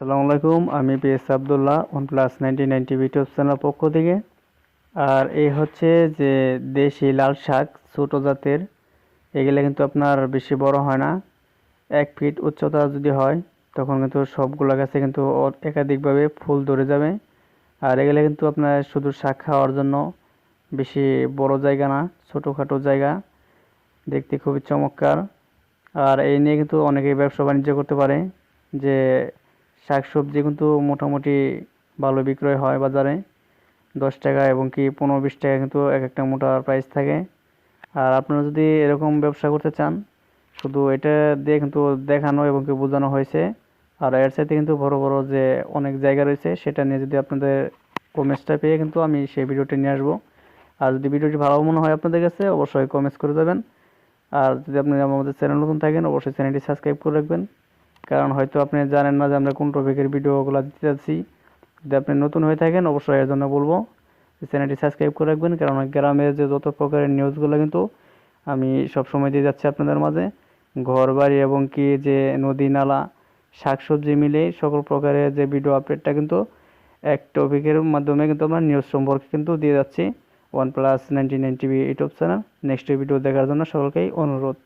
আসসালামু আলাইকুম, আমি PS Abdullah one plus ninety ninety YouTube channel পক্ষ থেকে। আর এই হচ্ছে যে দেশি লাল শাক, ছোটো জাতের, এগুলো কিন্তু আপনার বেশি বড় হয় না। এক ফিট উচ্চতা যদি হয়, তখন কিন্তু সবগুলো গাছে কিন্তু একাধিকভাবে ফুল ধরে যাবে। আর এগুলো কিন্তু আপনার শুধু শাক খাওয়ার জন্য বেশি বড় জায়গা না, ছোটোখাটো জায়গা। দেখতে খুবই চমৎকার। আর এই নিয়ে কিন্তু অনেকেই ব্যবসা বাণিজ্য করতে পারে, যে শাকসবজি কিন্তু মোটামুটি ভালো বিক্রয় হয় বাজারে। দশ টাকা এবং কি পনেরো বিশ টাকা কিন্তু এক একটা মোটার প্রাইস থাকে। আর আপনারা যদি এরকম ব্যবসা করতে চান, শুধু এটা দিয়ে কিন্তু দেখানো এবং কি বোঝানো হয়েছে। আর এর সাথে কিন্তু বড় বড় যে অনেক জায়গা রয়েছে, সেটা নিয়ে যদি আপনাদের কমেন্টসটা পেয়ে কিন্তু আমি সেই ভিডিওটি নিয়ে আসব। আর যদি ভিডিওটি ভালো মনে হয় আপনাদের কাছে, অবশ্যই কমেন্টস করে দেবেন আর যদি আপনি আমাদের চ্যানেল নতুন থাকেন, অবশ্যই চ্যানেলটি সাবস্ক্রাইব করে রাখবেন। কারণ হয়তো আপনি জানেন না যে আমরা কোন টপিকের ভিডিওগুলো দিতে যাচ্ছি যদি আপনি নতুন হয়ে থাকেন, অবশ্যই এর জন্য বলব চ্যানেলটি সাবস্ক্রাইব করে রাখবেন, কারণ গ্রামের যে যত প্রকারের নিউজগুলো কিন্তু আমি সব সময় দিয়ে যাচ্ছি আপনাদের মাঝে। ঘর বাড়ি এবং কি যে নদী, নালা, শাকসবজি মিলে সকল প্রকারের যে ভিডিও আপডেটটা কিন্তু এক টপিকের মাধ্যমে কিন্তু আমরা নিউজ সম্পর্কে কিন্তু দিয়ে যাচ্ছি। One plus ninety nine TV YouTube channel next video দেখার জন্য সকলকেই অনুরোধ।